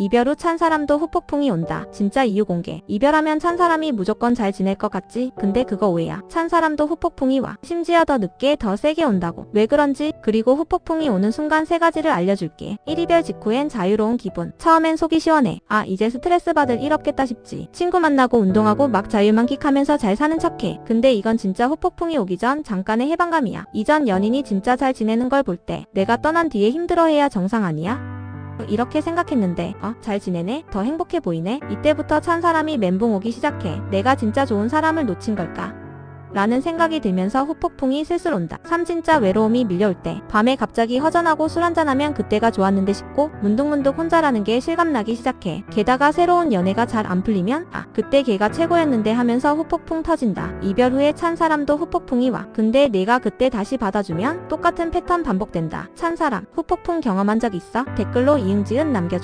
이별 후 찬 사람도 후폭풍이 온다. 진짜 이유 공개. 이별하면 찬 사람이 무조건 잘 지낼 것 같지? 근데 그거 오해야. 찬 사람도 후폭풍이 와. 심지어 더 늦게 더 세게 온다고. 왜 그런지 그리고 후폭풍이 오는 순간 세 가지를 알려줄게. 1 이별 직후엔 자유로운 기분. 처음엔 속이 시원해. 아 이제 스트레스 받을 일 없겠다 싶지. 친구 만나고 운동하고 막 자유만끽하면서 잘 사는 척해. 근데 이건 진짜 후폭풍이 오기 전 잠깐의 해방감이야. 이전 연인이 진짜 잘 지내는 걸 볼 때 내가 떠난 뒤에 힘들어해야 정상 아니야? 이렇게 생각했는데 어? 잘 지내네? 더 행복해 보이네? 이때부터 찬 사람이 멘붕 오기 시작해. 내가 진짜 좋은 사람을 놓친 걸까? 라는 생각이 들면서 후폭풍이 슬슬 온다. 삼 진짜 외로움이 밀려올 때 밤에 갑자기 허전하고 술 한잔하면 그때가 좋았는데 싶고 문득문득 혼자라는 게 실감나기 시작해. 게다가 새로운 연애가 잘 안 풀리면 아 그때 걔가 최고였는데 하면서 후폭풍 터진다. 이별 후에 찬 사람도 후폭풍이 와. 근데 내가 그때 다시 받아주면 똑같은 패턴 반복된다. 찬 사람 후폭풍 경험한 적 있어? 댓글로 이응지은 남겨줘.